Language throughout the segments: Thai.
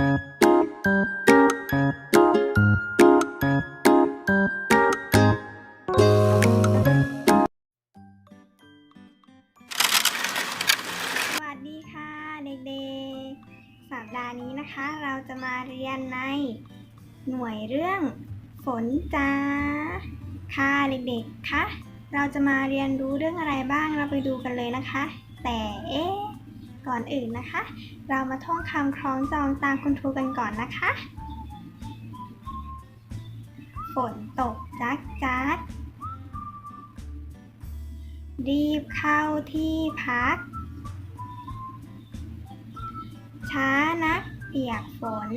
สวัสดีค่ะ เด็กๆ สัปดาห์นี้นะคะ เราจะมาเรียนในหน่วยเรื่องฝนจ้า ค่ะเด็กๆ คะ เราจะมาเรียนรู้เรื่องอะไรบ้าง เราไปดูกันเลยนะคะ แต่เอ๊ะ ก่อนอื่นนะคะ เรามาท่องคำคล้องจองตามคุณครูกันก่อนนะคะ ฝนตกจักจักรีบเข้าที่พัก ช้านักเปียกฝน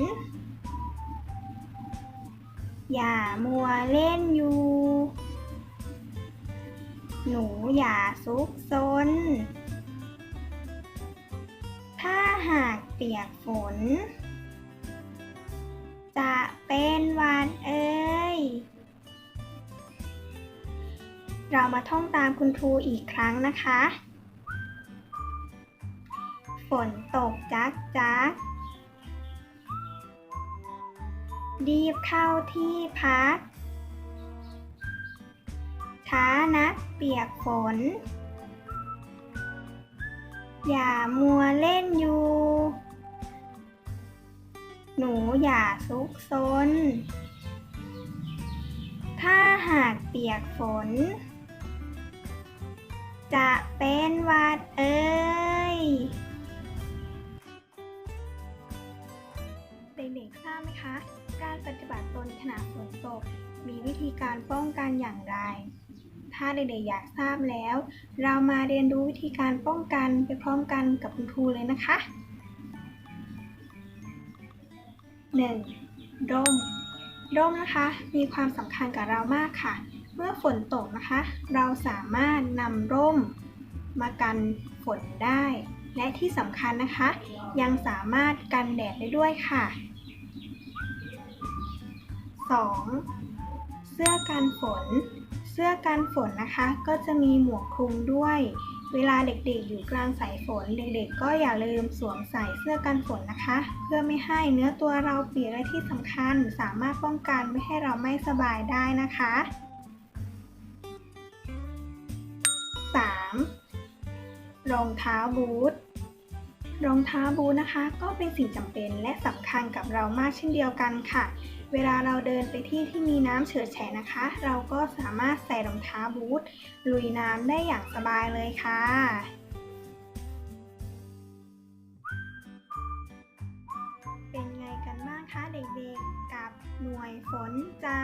อย่ามัวเล่นอยู่ หนูอย่าซุกซน หากเปียกฝน จะเป็นหวันเอ้ย เรามาท่องตามคุณครูอีกครั้งนะคะ ฝนตกจักจักรีบเข้าที่พัก ช้านักเปียกฝน อย่ามัวเล่นอยู่ หนูอย่าซุกซน ถ้าหากเปียกฝน จะเป็นวัดเอ้ย เด็กๆทราบไหมคะ การปฏิบัติตนขณะฝนตก มีวิธีการป้องกันอย่างไร ถ้าเด็กๆอยากทราบแล้ว เรามาเรียนรู้วิธีการป้องกันไปพร้อมกันกับคุณครูเลยนะคะ 1. ร่ม ร่มนะคะ มีความสำคัญกับเรามากค่ะ เมื่อฝนตกนะคะ เราสามารถนำร่มมากันฝนได้ และที่สำคัญนะคะ ยังสามารถกันแดดได้ด้วยค่ะ 2. เสื้อกันฝน เสื้อกันฝนนะคะก็จะมีหมวกคลุมด้วย เวลาเด็กๆ อยู่กลางสายฝน เด็กๆ ก็อย่าลืมสวมใส่เสื้อกันฝนนะคะ เพื่อไม่ให้เนื้อตัวเราเปียกและที่สำคัญสามารถป้องกันไม่ให้เราไม่สบายได้นะคะ 3. รองเท้าบูท รองเท้าบูทนะคะ ก็เป็นสิ่งจำเป็นและสำคัญกับเรามากเช่นเดียวกันค่ะ เวลาเราเดินไปที่ที่มีน้ำเฉือแฉะนะคะ เราก็สามารถใส่รองเท้าบูทลุยน้ำได้อย่างสบายเลยค่ะเป็นไงกันบ้างคะเด็กๆกับหน่วยฝนจ้า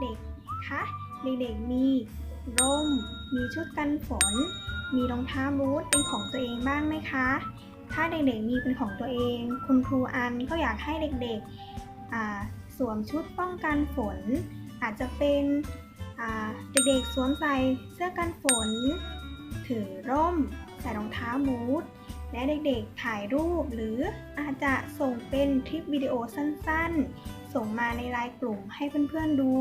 เด็กๆคะเด็กๆมีร่ม มีชุดกันฝน มีรองเท้าบูทเป็นของตัวเองบ้างไหมคะ ถ้าเด็กๆมีเป็นของตัวเอง คุณครูอันก็อยากให้เด็กๆสวมชุดป้องกันฝน อาจจะเป็นเด็กๆสวมใส่เสื้อกันฝน ถือร่ม ใส่รองเท้าบูทและเด็กๆถ่ายรูปหรืออาจจะส่งเป็นคลิปวิดีโอสั้นๆ ส่งมาในไลน์กลุ่มให้เพื่อนๆดู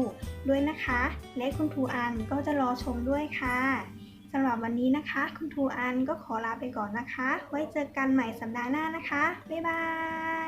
ด้วยนะคะ และคุณครูอันก็จะรอชมด้วยค่ะ สำหรับวันนี้นะคะ คุณครูอันก็ขอลาไปก่อนนะคะ ไว้เจอกันใหม่สัปดาห์หน้านะคะ บ๊ายบาย